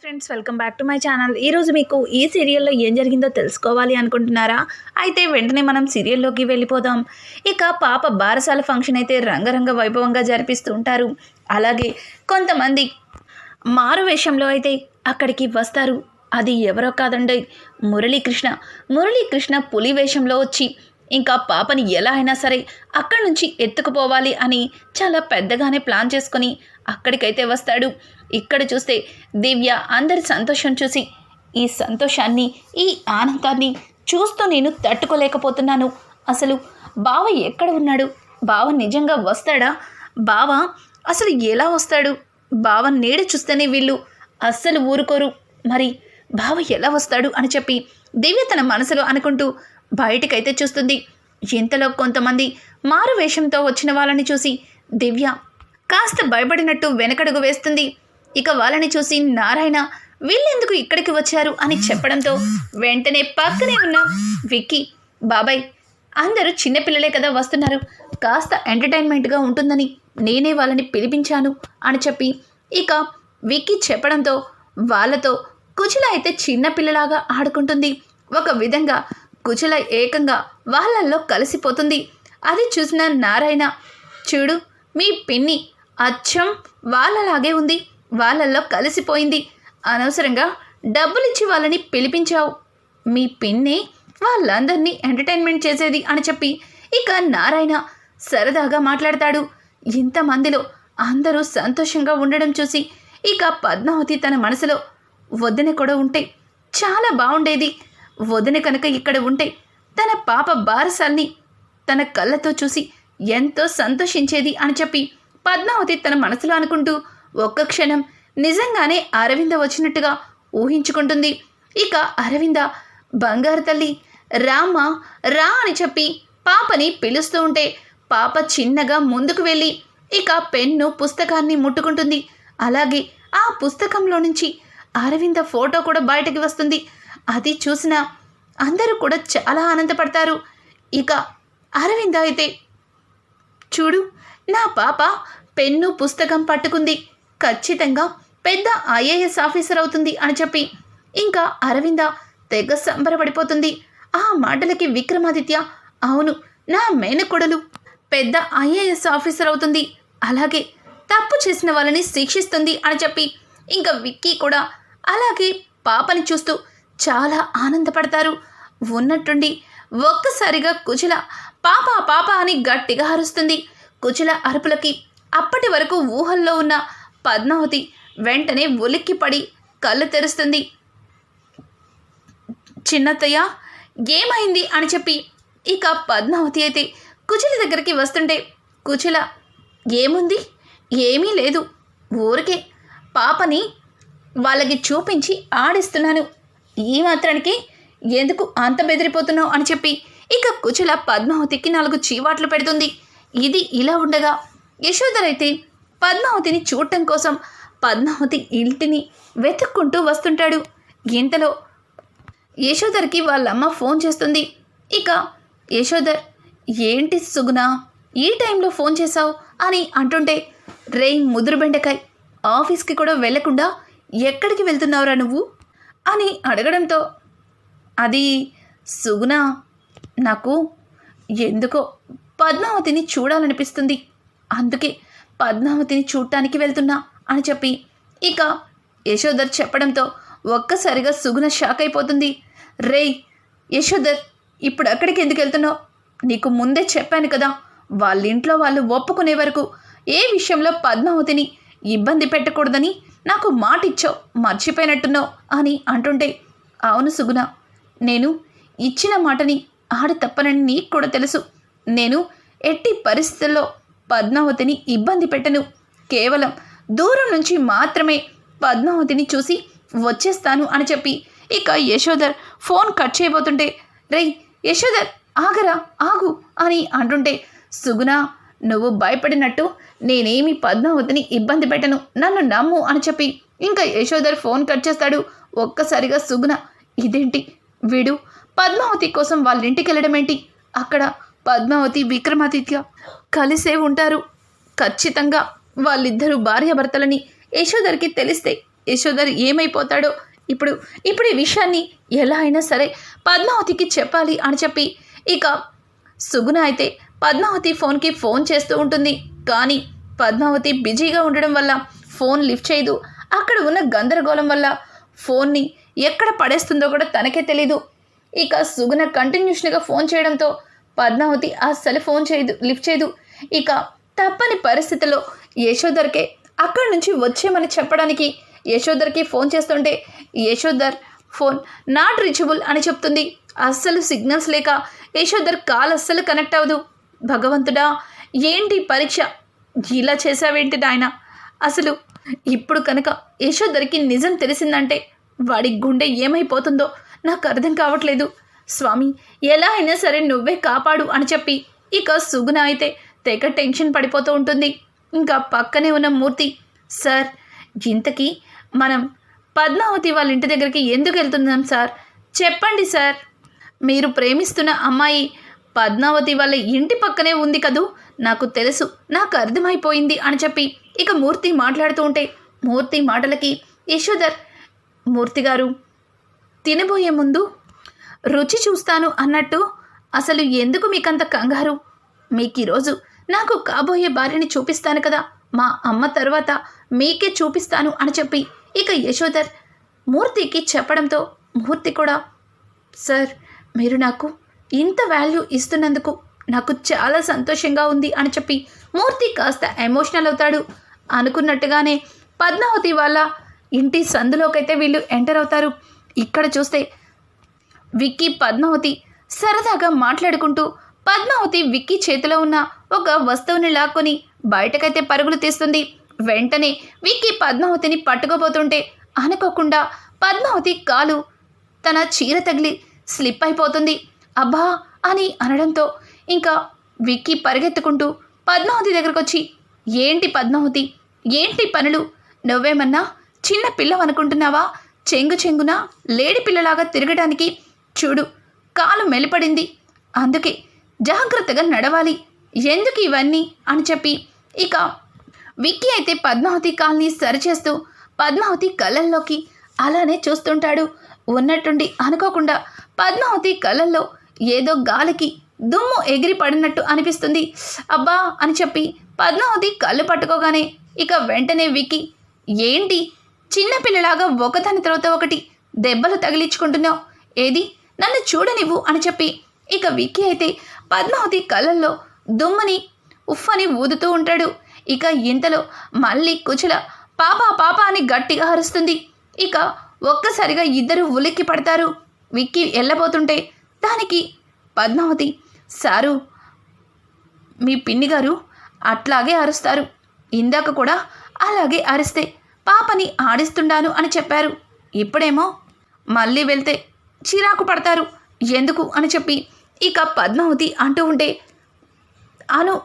Friends welcome back to my channel ఈరోజు మీకు ఈ సీరియల్లో ఏం జరిగిందో తెలుసుకోవాలి అనుకుంటున్నారా? అయితే వెంటనే మనం సీరియల్లోకి వెళ్ళిపోదాం. ఇక పాప బారసాల ఫంక్షన్ అయితే రంగరంగ వైభవంగా జరిపిస్తూ ఉంటారు అలాగే కొంతమంది మారు వేషంలో అయితే అక్కడికి వస్తారు. అది ఎవరో కాదండి మురళీకృష్ణ. మురళీకృష్ణ పులి వేషంలో వచ్చి ఇంకా పాపని ఎలా అయినా సరే అక్కడి నుంచి ఎత్తుకుపోవాలి అని చాలా పెద్దగానే ప్లాన్ చేసుకొని అక్కడికైతే వస్తాడు. ఇక్కడ చూస్తే దివ్య అందరి సంతోషం చూసి ఈ సంతోషాన్ని ఈ ఆనందాన్ని చూస్తూ నేను తట్టుకోలేకపోతున్నాను. అసలు బావ ఎక్కడ ఉన్నాడు? బావ నిజంగా వస్తాడా? బావ అసలు ఎలా వస్తాడు? బావ నీడ చూస్తేనే వీళ్ళు అస్సలు ఊరుకోరు. మరి బావ ఎలా వస్తాడు అని చెప్పి దివ్య తన మనసులో అనుకుంటూ బయటికైతే చూస్తుంది. ఇంతలో కొంతమంది మారు వేషంతో వచ్చిన వాళ్ళని చూసి దివ్య కాస్త భయపడినట్టు వెనకడుగు వేస్తుంది. ఇక వాళ్ళని చూసి నారాయణ వీళ్ళెందుకు ఇక్కడికి వచ్చారు అని చెప్పడంతో వెంటనే పక్కనే ఉన్న విక్కీ బాబాయ్ అందరూ చిన్నపిల్లలే కదా వస్తున్నారు. కాస్త ఎంటర్టైన్మెంట్గా ఉంటుందని నేనే వాళ్ళని పిలిపించాను అని చెప్పి ఇక విక్కీ చెప్పడంతో వాళ్ళతో కుచుల అయితే చిన్నపిల్లలాగా ఆడుకుంటుంది. ఒక విధంగా కుచుల ఏకంగా వాళ్ళల్లో కలిసిపోతుంది. అది చూసిన నారాయణ చూడు మీ పిన్ని అచ్చం వాళ్ళలాగే ఉంది. వాళ్ళల్లో కలిసిపోయింది. అనవసరంగా డబ్బులిచ్చి వాళ్ళని పిలిపించావు. మీ పిన్ని వాళ్ళందరినీ ఎంటర్టైన్మెంట్ చేసేది అని చెప్పి ఇక నారాయణ సరదాగా మాట్లాడతాడు. ఇంతమందిలో అందరూ సంతోషంగా ఉండడం చూసి ఇక పద్మావతి తన మనసులో వదిన కూడా ఉంటే చాలా బాగుండేది వదిన కనుక ఇక్కడ ఉంటే తన పాప బారసాల్ని తన కళ్ళతో చూసి ఎంతో సంతోషించేది అని చెప్పి పద్మావతి తన మనసులో అనుకుంటూ ఒక్క క్షణం నిజంగానే అరవింద వచ్చినట్టుగా ఊహించుకుంటుంది. ఇక అరవింద బంగారు తల్లి రామ రా అని చెప్పి పాపని పిలుస్తూ ఉంటే పాప చిన్నగా ముందుకు వెళ్ళి ఇక పెన్ను పుస్తకాన్ని ముట్టుకుంటుంది. అలాగే ఆ పుస్తకంలో నుంచి అరవింద ఫోటో కూడా బయటకి వస్తుంది. అది చూసిన అందరూ కూడా చాలా ఆనందపడతారు. ఇక అరవింద అయితే చూడు నా పాప పెన్ను పుస్తకం పట్టుకుంది. ఖచ్చితంగా పెద్ద ఐఏఎస్ ఆఫీసర్ అవుతుంది అని చెప్పి. ఇంకా అరవింద తెగ సంబరపడిపోతుంది. ఆ మాటలకి విక్రమాదిత్య అవును నా మేనకొడలు పెద్ద ఐఏఎస్ ఆఫీసర్ అవుతుంది. అలాగే తప్పు చేసిన వాళ్ళని శిక్షిస్తుంది అని చెప్పి. ఇంకా విక్కీ కూడా అలాగే పాపని చూస్తూ చాలా ఆనందపడతారు. ఉన్నట్టుండి ఒక్కసారిగా కుచుల పాప పాప అని గట్టిగా అరుస్తుంది. కుచుల అరుపులకి అప్పటి వరకు ఊహల్లో ఉన్న పద్మావతి వెంటనే ఉలిక్కిపడి కళ్ళు తెరుస్తుంది. చిన్నత్తయ్య ఏమైంది అని చెప్పి ఇక పద్మావతి అయితే కుచిల దగ్గరికి వస్తుంటే కుచిల ఏముంది? ఏమీ లేదు. ఊరికే పాపని వాళ్ళకి చూపించి ఆడిస్తున్నాను. ఈ మాత్రానికి ఎందుకు అంత బెదిరిపోతున్నావు అని చెప్పి ఇక కుచుల పద్మావతికి నాలుగు చీవాట్లు పెడుతుంది. ఇది ఇలా ఉండగా యశోధర్ అయితే పద్మావతిని చూడటం కోసం పద్మావతి ఇంటిని వెతుక్కుంటూ వస్తుంటాడు. ఇంతలో యశోధర్కి వాళ్ళమ్మ ఫోన్ చేస్తుంది. ఇక యశోధర్ ఏంటి సుగుణ ఈ టైంలో ఫోన్ చేశావు? అని అంటుంటే రే ముదురు బెండకాయ్ ఆఫీస్కి కూడా వెళ్ళకుండా ఎక్కడికి వెళ్తున్నావురా నువ్వు? అని అడగడంతో అది సుగుణ నాకు ఎందుకో పద్మావతిని చూడాలనిపిస్తుంది. అందుకే పద్మావతిని చూడటానికి వెళ్తున్నా అని చెప్పి. ఇక యశోధర్ చెప్పడంతో ఒక్కసారిగా సుగుణ షాక్ అయిపోతుంది. రేయ్ యశోధర్ ఇప్పుడు అక్కడికి ఎందుకు వెళ్తున్నావు? నీకు ముందే చెప్పాను కదా వాళ్ళ ఇంట్లో వాళ్ళు ఒప్పుకునే వరకు ఏ విషయంలో పద్మావతిని ఇబ్బంది పెట్టకూడదని నాకు మాట ఇచ్చావు మర్చిపోయినట్టున్నావు అని అంటుంటే. అవును సుగుణ నేను ఇచ్చిన మాటని ఆడ తప్పనని నీకు కూడా తెలుసు. నేను ఎట్టి పరిస్థితుల్లో పద్మావతిని ఇబ్బంది పెట్టను. కేవలం దూరం నుంచి మాత్రమే పద్మావతిని చూసి వచ్చేస్తాను అని చెప్పి. ఇక యశోధర్ ఫోన్ కట్ చేయబోతుంటే రేయ్ యశోధర్ ఆగరా ఆగు అని అంటుంటే సుగుణ నువ్వు భయపడినట్టు నేనేమి పద్మావతిని ఇబ్బంది పెట్టను. నన్ను నమ్ము అని చెప్పి ఇంకా యశోధర్ ఫోన్ కట్ చేస్తాడు. ఒక్కసారిగా సుగుణ ఇదేంటి? వీడు పద్మావతి కోసం వాళ్ళ ఇంటికి వెళ్ళడం ఏంటి అక్కడ పద్మావతి విక్రమాదిత్య కలిసే ఉంటారు. ఖచ్చితంగా వాళ్ళిద్దరూ భార్యాభర్తలని యశోధర్కి తెలిస్తే యశోధర్ ఏమైపోతాడో ఇప్పుడు ఇప్పుడు ఈ విషయాన్ని ఎలా అయినా సరే పద్మావతికి చెప్పాలి అని చెప్పి ఇక సుగుణ అయితే పద్మావతి ఫోన్కి ఫోన్ చేస్తూ ఉంటుంది. కానీ పద్మావతి బిజీగా ఉండడం వల్ల ఫోన్ లిఫ్ట్ చేయదు. అక్కడ ఉన్న గందరగోళం వల్ల ఫోన్ని ఎక్కడ పడేస్తుందో కూడా తనకే తెలీదు. ఇక సుగుణ కంటిన్యూషన్గా ఫోన్ చేయడంతో పద్మావతి అస్సలు ఫోన్ చేయదు లిఫ్ట్ చేయదు. ఇక తప్పని పరిస్థితిలో యశోధర్కే అక్కడి నుంచి వచ్చేమని చెప్పడానికి యశోధర్కి ఫోన్ చేస్తుంటే యశోధర్ ఫోన్ నాట్ రీచబుల్ అని చెప్తుంది. అస్సలు సిగ్నల్స్ లేక యశోధర్ కాల్ అస్సలు కనెక్ట్ అవ్వదు. భగవంతుడా ఏంటి పరీక్ష? ఇలా చేసావేంటి నాయన? అసలు ఇప్పుడు కనుక యశోధర్కి నిజం తెలిసిందంటే వాడి గుండె ఏమైపోతుందో నాకు అర్థం కావట్లేదు. స్వామి ఎలా అయినా సరే నువ్వే కాపాడు అని చెప్పి. ఇక సుగుణ అయితే తెగ టెన్షన్ పడిపోతూ ఉంటుంది. ఇంకా పక్కనే ఉన్న మూర్తి సార్ ఇంతకీ మనం పద్మావతి వాళ్ళ ఇంటి దగ్గరికి ఎందుకు వెళ్తున్నాం సార్? చెప్పండి సార్. మీరు ప్రేమిస్తున్న అమ్మాయి పద్మావతి వాళ్ళ ఇంటి పక్కనే ఉంది కదూ? నాకు తెలుసు నాకు అర్థమైపోయింది అని చెప్పి ఇక మూర్తి మాట్లాడుతూ ఉంటే మూర్తి మాటలకి యశోధర్ మూర్తి గారు తినబోయే ముందు రుచి చూస్తాను అన్నట్టు. అసలు ఎందుకు మీకంత కంగారు? మీకు ఈరోజు నాకు కాబోయే భార్యని చూపిస్తాను కదా. మా అమ్మ తర్వాత మీకే చూపిస్తాను అని చెప్పి ఇక యశోధర్ మూర్తికి చెప్పడంతో మూర్తి కూడా సార్ మీరు నాకు ఇంత వాల్యూ ఇస్తున్నందుకు నాకు చాలా సంతోషంగా ఉంది అని చెప్పి మూర్తి కాస్త ఎమోషనల్ అవుతాడు. అనుకున్నట్టుగానే పద్మావతి వాళ్ళ ఇంటి సందులోకైతే వీళ్ళు ఎంటర్ అవుతారు. ఇక్కడ చూస్తే విక్కీ పద్మావతి సరదాగా మాట్లాడుకుంటూ పద్మావతి విక్కీ చేతిలో ఉన్న ఒక వస్తువుని లాక్కొని బయటకైతే పరుగులు తీస్తుంది. వెంటనే విక్కీ పద్మావతిని పట్టుకోబోతుంటే అనుకోకుండా పద్మావతి కాలు తన చీర తగిలి స్లిప్ అయిపోతుంది. అబ్బా! అని అనడంతో ఇంకా విక్కీ పరిగెత్తుకుంటూ పద్మావతి దగ్గరకు వచ్చి ఏంటి పద్మావతి? ఏంటి పనులు? నువ్వేమన్నా చిన్న పిల్లవనుకుంటున్నావా? చెంగు చెంగున లేడి పిల్లలాగా తిరగడానికి చూడు కాలు మెలిపడింది. అందుకే జాగ్రత్తగా నడవాలి. ఎందుకు ఇవన్నీ? అని చెప్పి ఇక విక్కీ అయితే పద్మావతి కాల్ని సరిచేస్తూ పద్మావతి కళ్ళల్లోకి అలానే చూస్తుంటాడు. ఉన్నట్టుండి అనుకోకుండా పద్మావతి కళ్ళల్లో ఏదో గాలికి దుమ్ము ఎగిరి పడినట్టు అనిపిస్తుంది. అబ్బా! అని చెప్పి పద్మావతి కళ్ళు పట్టుకోగానే ఇక వెంటనే విక్కి ఏంటి? చిన్నపిల్లలాగా ఒకదాని తర్వాత ఒకటి దెబ్బలు తగిలించుకుంటున్నావు. ఏది? నన్ను చూడనివ్వు అని చెప్పి ఇక విక్కీ అయితే పద్మావతి కళ్ళల్లో దుమ్మని ఉఫ్ఫని ఊదుతూ ఉంటాడు. ఇక ఇంతలో మళ్ళీ కుచుల పాప పాప అని గట్టిగా అరుస్తుంది. ఇక ఒక్కసారిగా ఇద్దరు ఉలిక్కి పడతారు. విక్కి వెళ్ళబోతుంటే దానికి పద్మావతి సారు మీ పిన్ని గారు అట్లాగే అరుస్తారు. ఇందాక కూడా అలాగే అరిస్తే పాపని ఆడిస్తుండాను అని చెప్పారు. ఇప్పుడేమో మళ్ళీ వెళ్తే చిరాకు పడతారు. ఎందుకు? అని చెప్పి ఇక పద్మావతి అంటూ ఉంటే అను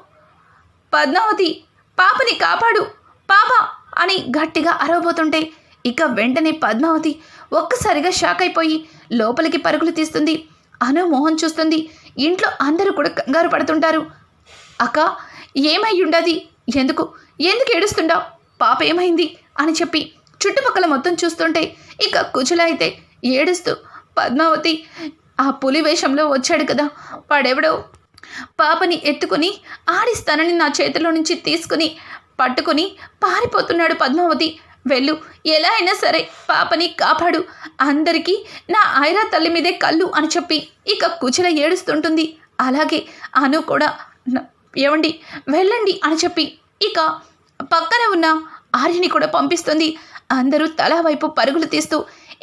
పద్మావతి పాపని కాపాడు పాప అని గట్టిగా అరవబోతుంటే ఇక వెంటనే పద్మావతి ఒక్కసారిగా షాక్ అయిపోయి లోపలికి పరుగులు తీస్తుంది. అను మోహన్ చూస్తుంది. ఇంట్లో అందరూ కూడా కంగారు పడుతుంటారు. అక్క ఏమై ఉండది? ఎందుకు? ఎందుకు ఏడుస్తుండావు? పాప ఏమైంది? అని చెప్పి చుట్టుపక్కల మొత్తం చూస్తుంటే ఇక కుచుల అయితే ఏడుస్తూ పద్మావతి ఆ పులి వేషంలో వచ్చాడు కదా. వాడెవడో? పాపని ఎత్తుకుని ఆడిస్తానని నా చేతిలో నుంచి తీసుకుని పట్టుకుని పారిపోతున్నాడు పద్మావతి. వెళ్ళు ఎలా అయినా సరే పాపని కాపాడు. అందరికీ నా ఐరా తల్లి మీదే కళ్ళు అని చెప్పి ఇక కుచిల ఏడుస్తుంటుంది. అలాగే అను కూడా ఏమండి వెళ్ళండి అని చెప్పి ఇక పక్కన ఉన్న ఆర్యని కూడా పంపిస్తుంది. అందరూ తల వైపు పరుగులు తీస్తూ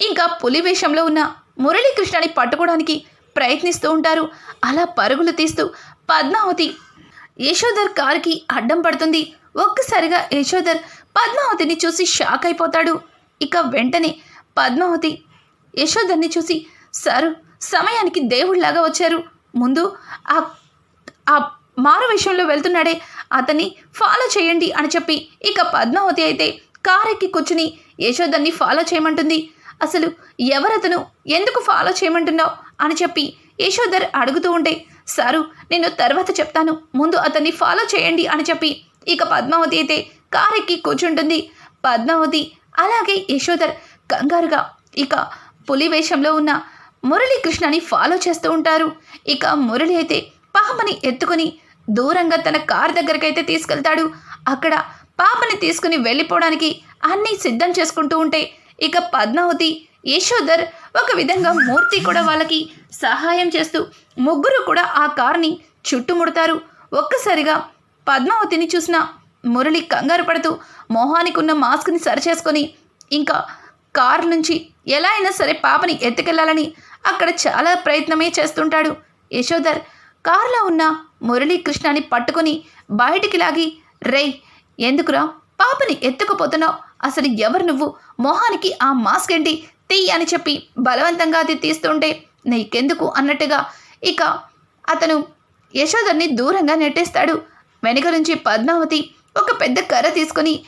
ఇంకా పులి వేషంలో ఉన్న మురళీకృష్ణని పట్టుకోవడానికి ప్రయత్నిస్తూ ఉంటారు. అలా పరుగులు తీస్తూ పద్మావతి యశోధర్ కారుకి అడ్డం పడుతుంది. ఒక్కసారిగా యశోధర్ పద్మావతిని చూసి షాక్ అయిపోతాడు. ఇక వెంటనే పద్మావతి యశోధర్ని చూసి సారు సమయానికి దేవుడిలాగా వచ్చారు. ముందు ఆ ఆ మారు విషయంలో వెళ్తున్నాడే. అతన్ని ఫాలో చేయండి అని చెప్పి ఇక పద్మావతి అయితే కారెక్కి కూర్చుని యశోదర్ని ఫాలో చేయమంటుంది. అసలు ఎవరతను? ఎందుకు ఫాలో చేయమంటున్నావు? అని చెప్పి యశోధర్ అడుగుతూ ఉంటే సారు నేను తర్వాత చెప్తాను. ముందు అతన్ని ఫాలో చేయండి అని చెప్పి ఇక పద్మావతి అయితే కారెక్కి కూర్చుంటుంది. పద్మావతి అలాగే యశోధర్ కంగారుగా ఇక పులి వేషంలో ఉన్న మురళీకృష్ణని ఫాలో చేస్తూ ఉంటారు. ఇక మురళి అయితే పాపని ఎత్తుకుని దూరంగా తన కార్ దగ్గరకైతే తీసుకెళ్తాడు. అక్కడ పాపని తీసుకుని వెళ్ళిపోవడానికి అన్నీ సిద్ధం చేసుకుంటూ ఉంటే ఇక పద్మావతి యశోధర్ ఒక విధంగా మూర్తి కూడా వాళ్ళకి సహాయం చేస్తూ ముగ్గురు కూడా ఆ కార్ని చుట్టుముడతారు. ఒక్కసారిగా పద్మావతిని చూసిన మురళి కంగారు పడుతూ మొహానికి ఉన్న మాస్క్ని సరిచేసుకొని ఇంకా కార్ నుంచి ఎలా అయినా సరే పాపని ఎత్తుకెళ్ళాలని అక్కడ చాలా ప్రయత్నమే చేస్తుంటాడు. యశోధర్ కారులో ఉన్న మురళీకృష్ణని పట్టుకొని బయటికి లాగి రేయ్ ఎందుకురా? పాపని ఎత్తుకుపోతున్నావు? అసలు ఎవరు నువ్వు? మొహానికి ఆ మాస్క్ ఏంటి? తీయి అని చెప్పి బలవంతంగా అది తీస్తుంటే నీకెందుకు అన్నట్టుగా ఇక అతను యశోధర్ని దూరంగా నెట్టేస్తాడు. వెనుక నుంచి పద్మావతి ఒక పెద్ద కర్ర తీసుకొని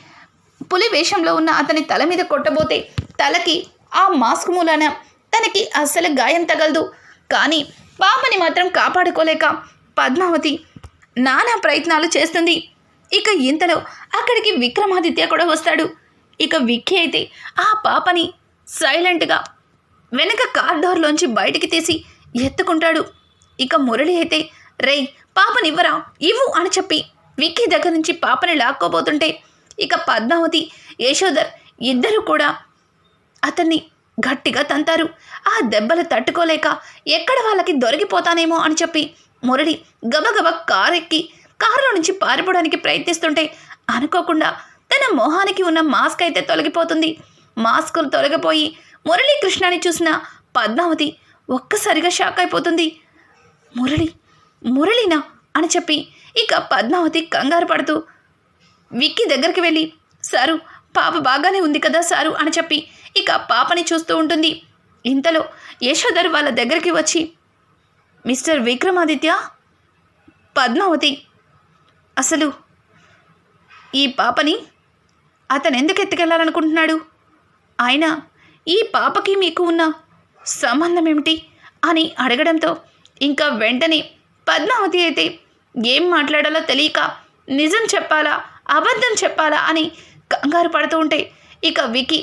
పులి వేషంలో ఉన్న అతని తల మీద కొట్టబోతే తలకి ఆ మాస్క్ మూలాన తనకి అస్సలు గాయం తగలదు. కానీ పాపని మాత్రం కాపాడుకోలేక పద్మావతి నానా ప్రయత్నాలు చేస్తుంది. ఇక ఇంతలో అక్కడికి విక్రమాదిత్య కూడా వస్తాడు. ఇక విక్కీ అయితే ఆ పాపని సైలెంట్గా వెనక కార్ డోర్లోంచి బయటికి తీసి ఎత్తుకుంటాడు. ఇక మురళి అయితే రేయ్ పాపనివ్వరా ఇవ్వు అని చెప్పి విక్కీ దగ్గర నుంచి పాపని లాక్కోబోతుంటే ఇక పద్మావతి యశోధర్ ఇద్దరు కూడా అతన్ని గట్టిగా తంతారు. ఆ దెబ్బలు తట్టుకోలేక ఎక్కడ వాళ్ళకి దొరికిపోతానేమో అని చెప్పి మురళి గబగబ కారు ఎక్కి కారులో నుంచి పారిపోవడానికి ప్రయత్నిస్తుంటే అనుకోకుండా తన మొహానికి ఉన్న మాస్క్ అయితే తొలగిపోతుంది. మాస్క్ తొలగిపోయి మురళీకృష్ణని చూసిన పద్మావతి ఒక్కసారిగా షాక్ అయిపోతుంది. మురళి మురళినా అని చెప్పి ఇక పద్మావతి కంగారు పడుతూ విక్కీ దగ్గరికి వెళ్ళి సారు పాప బాగానే ఉంది కదా సారు అని చెప్పి ఇక పాపని చూస్తూ ఉంటుంది. ఇంతలో యశోధర్ వాళ్ళ దగ్గరికి వచ్చి మిస్టర్ విక్రమాదిత్య పద్మావతి అసలు ఈ పాపని అతను ఎందుకు ఎత్తుకెళ్ళాలనుకుంటున్నాడు ఆయన ఈ పాపకి మీకు ఉన్న సంబంధం ఏమిటి అని అడగడంతో ఇంకా వెంటనే పద్మావతి అయితే ఏం మాట్లాడాలో తెలియక నిజం చెప్పాలా అబద్ధం చెప్పాలా అని కంగారు పడుతూ ఉంటే ఇక వికి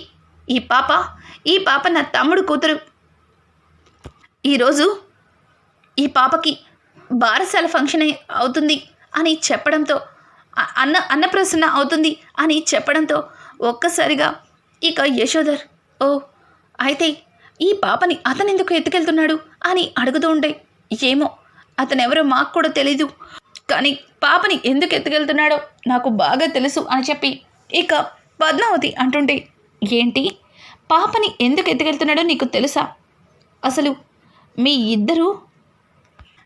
ఈ పాప ఈ పాప నా తమ్ముడు కూతురు. ఈరోజు ఈ పాపకి బారసాల ఫంక్షన్ అవుతుంది అని చెప్పడంతో అన్న అన్నప్రసన్న అవుతుంది అని చెప్పడంతో ఒక్కసారిగా ఇక యశోధర్ ఓ అయితే ఈ పాపని అతను ఎందుకు ఎత్తుకెళ్తున్నాడు అని అడుగుతూ ఉంటే ఏమో అతనెవరో మాకు కూడా తెలీదు. కానీ పాపని ఎందుకు ఎత్తుకెళ్తున్నాడో నాకు బాగా తెలుసు అని చెప్పి ఇక పద్మావతి అంటుంటే ఏంటి? పాపని ఎందుకు ఎత్తుకెళ్తున్నాడో నీకు తెలుసా? అసలు మీ ఇద్దరూ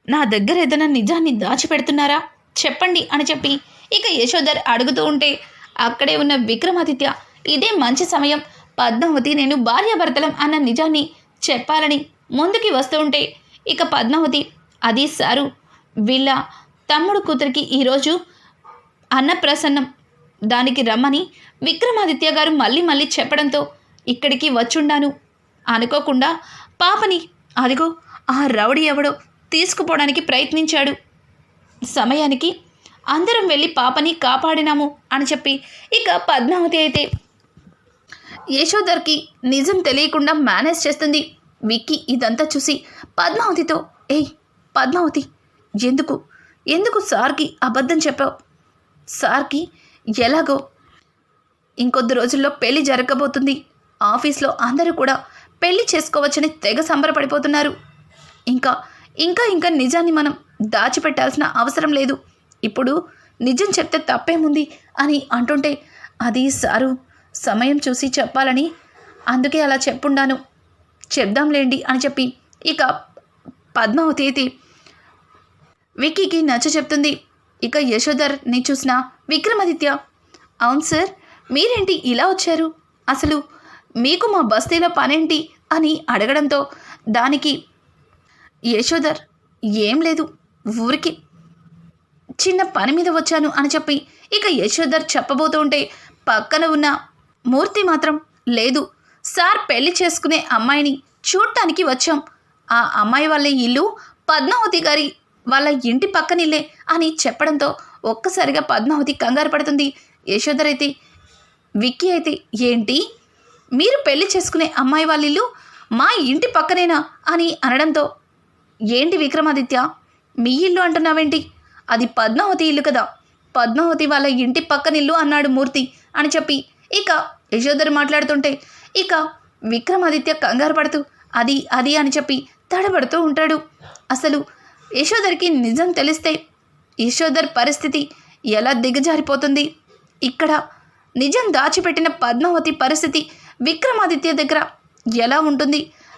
నా దగ్గర ఏదైనా నిజాన్ని దాచిపెడుతున్నారా? చెప్పండి అని చెప్పి ఇక యశోధర్ అడుగుతూ ఉంటే అక్కడే ఉన్న విక్రమాదిత్య ఇదే మంచి సమయం. పద్మావతి నేను భార్యాభర్తలం అన్న నిజాన్ని చెప్పాలని ముందుకి వస్తూ ఉంటే ఇక పద్మావతి అది సారు. వీళ్ళ తమ్ముడు కూతురికి ఈరోజు అన్నప్రసన్నం. దానికి రమ్మని విక్రమాదిత్య గారు మళ్ళీ మళ్ళీ చెప్పడంతో ఇక్కడికి వచ్చుండాను. అనుకోకుండా పాపని అదిగో ఆ రౌడీ ఎవడో తీసుకుపోవడానికి ప్రయత్నించాడు. సమయానికి అందరం వెళ్ళి పాపని కాపాడినాము అని చెప్పి ఇక పద్మావతి అయితే యశోధర్కి నిజం తెలియకుండా మేనేజ్ చేస్తుంది. విక్కీ ఇదంతా చూసి పద్మావతితో ఏయ్ పద్మావతి ఎందుకు? ఎందుకు సార్కి అబద్ధం చెప్పావు? సార్కి ఎలాగో ఇంకొద్ది రోజుల్లో పెళ్ళి జరగబోతుంది. ఆఫీస్లో అందరూ కూడా పెళ్ళి చేసుకోవచ్చని తెగ సంబరపడిపోతున్నారు. ఇంకా ఇంకా ఇంకా నిజాన్ని మనం దాచిపెట్టాల్సిన అవసరం లేదు. ఇప్పుడు నిజం చెప్తే తప్పేముంది అని అంటుంటే అది సారు సమయం చూసి చెప్పాలని అందుకే అలా చెప్పుండాను. చెప్దాంలేండి అని చెప్పి ఇక పద్మావతి విక్కీకి నచ్చ చెప్తుంది. ఇక యశోధర్ని చూసిన విక్రమాదిత్య అవును సార్ మీరేంటి ఇలా వచ్చారు? అసలు మీకు మా బస్తీలో పనేంటి అని అడగడంతో దానికి యశోధర్ ఏం లేదు ఊరికి చిన్న పని మీద వచ్చాను అని చెప్పి ఇక యశోధర్ చెప్పబోతూ ఉంటే పక్కన ఉన్న మూర్తి మాత్రం లేదు సార్ పెళ్ళి చేసుకునే అమ్మాయిని చూడటానికి వచ్చాం. ఆ అమ్మాయి వాళ్ళ ఇల్లు పద్మావతి గారి వాళ్ళ ఇంటి పక్కనిల్లే అని చెప్పడంతో ఒక్కసారిగా పద్మావతి కంగారు పడుతుంది. యశోధర్ అయితే విక్కీ అయితే ఏంటి? మీరు పెళ్ళి చేసుకునే అమ్మాయి వాళ్ళ ఇల్లు మా ఇంటి పక్కనేనా? అని అనడంతో ఏంటి విక్రమాదిత్య? మీ ఇల్లు అంటున్నావేంటి? అది పద్మావతి ఇల్లు కదా. పద్మావతి వాళ్ళ ఇంటి పక్కన ఇల్లు అన్నాడు మూర్తి అని చెప్పి. ఇక యశోధర్ మాట్లాడుతుంటే ఇక విక్రమాదిత్య కంగారు పడుతూ అది అది అని చెప్పి తడబడుతూ ఉంటాడు. అసలు యశోధర్కి నిజం తెలిస్తే యశోధర్ పరిస్థితి ఎలా దిగజారిపోతుంది? ఇక్కడ నిజం దాచిపెట్టిన పద్మావతి పరిస్థితి విక్రమాదిత్య దగ్గర ఎలా ఉంటుంది?